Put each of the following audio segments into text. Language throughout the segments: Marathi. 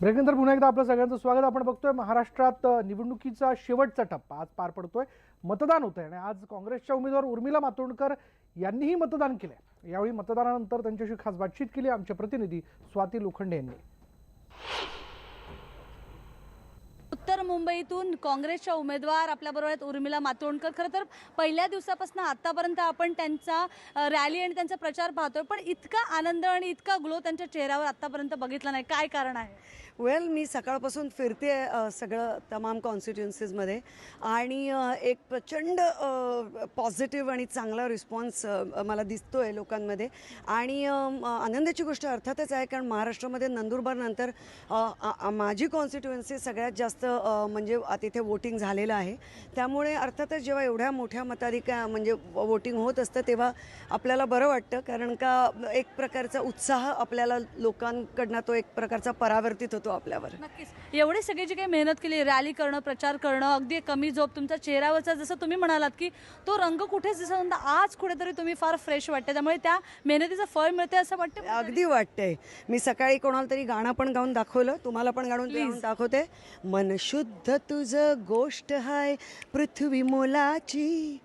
ब्रेकनंतर पुन्हा एकदा आपलं सगळ्यांचं स्वागत. आपण बघतोय महाराष्ट्रात निवडणुकीचा शेवटचा टप्पा आज पार पडतोय. मतदान होतंय आणि आज काँग्रेसच्या उमेदवार उर्मिला मातोंडकर यांनीही मतदान केलंय. यावेळी मतदानानंतर त्यांच्याशी खास बातचीत केली आमचे प्रतिनिधी स्वाती लोखंडे यांनी. उत्तर मुंबईतून काँग्रेसच्या उमेदवार आपल्याबरोबर आहेत उर्मिला मातोंडकर. खरं तर पहिल्या दिवसापासून आत्तापर्यंत आपण त्यांचा रॅली आणि त्यांचा प्रचार पाहतोय. पण इतका आनंद आणि इतका ग्लो त्यांच्या चेहऱ्यावर आत्तापर्यंत बघितला नाही. काय कारण आहे? वेल मी सकाळपासून फिरते सगळं तमाम कॉन्स्टिट्युन्सीजमध्ये आणि एक प्रचंड पॉझिटिव्ह आणि चांगला रिस्पॉन्स मला दिसतो आहे लोकांमध्ये. आणि आनंदाची गोष्ट अर्थातच आहे कारण महाराष्ट्रामध्ये नंदुरबारनंतर माझी कॉन्स्टिट्युएन्सी सगळ्यात जास्त म्हणजे तिथे वोटिंग झालेलं आहे. त्यामुळे अर्थातच जेव्हा एवढ्या मोठ्या मताधिका म्हणजे वोटिंग होत असतं तेव्हा आपल्याला बरं वाटतं. कारण का एक प्रकारचा उत्साह आपल्याला लोकांकडनं तो एक प्रकारचा परावर्तित होतो आपल्यावर. नक्कीच. एवढी सगळी जी काही मेहनत केली रॅली करणं प्रचार करणं अगदी कमी झोप तुमच्या चेहऱ्यावरचा जसं तुम्ही म्हणालात की तो रंग कुठेच दिसत आज कुठेतरी तुम्ही फार फ्रेश वाटते त्यामुळे त्या मेहनतीचं फळ मिळते असं वाटतं अगदी वाटतंय. मी सकाळी कोणाला तरी गाणं पण गाऊन दाखवलं. तुम्हाला पण गाणून दाखवते. मन शुद्ध तुझं गोष्ट हाय पृथ्वी मोलाची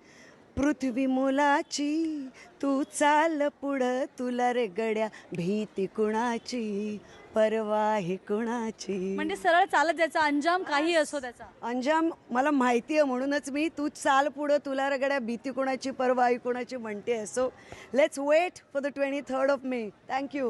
पृथ्वी मोलाची. तू चाल पुढं तुला रे गड्या भीती कुणाची? परवाही कुणाची? म्हणजे सरळ चालत जायचा अंजाम काही असो त्याचा. अंजाम मला माहिती आहे म्हणूनच मी तू चाल पुढं तुला रगड्या भीती कोणाची परवाही कोणाची म्हणते so let's wait for the twenty third of May thank you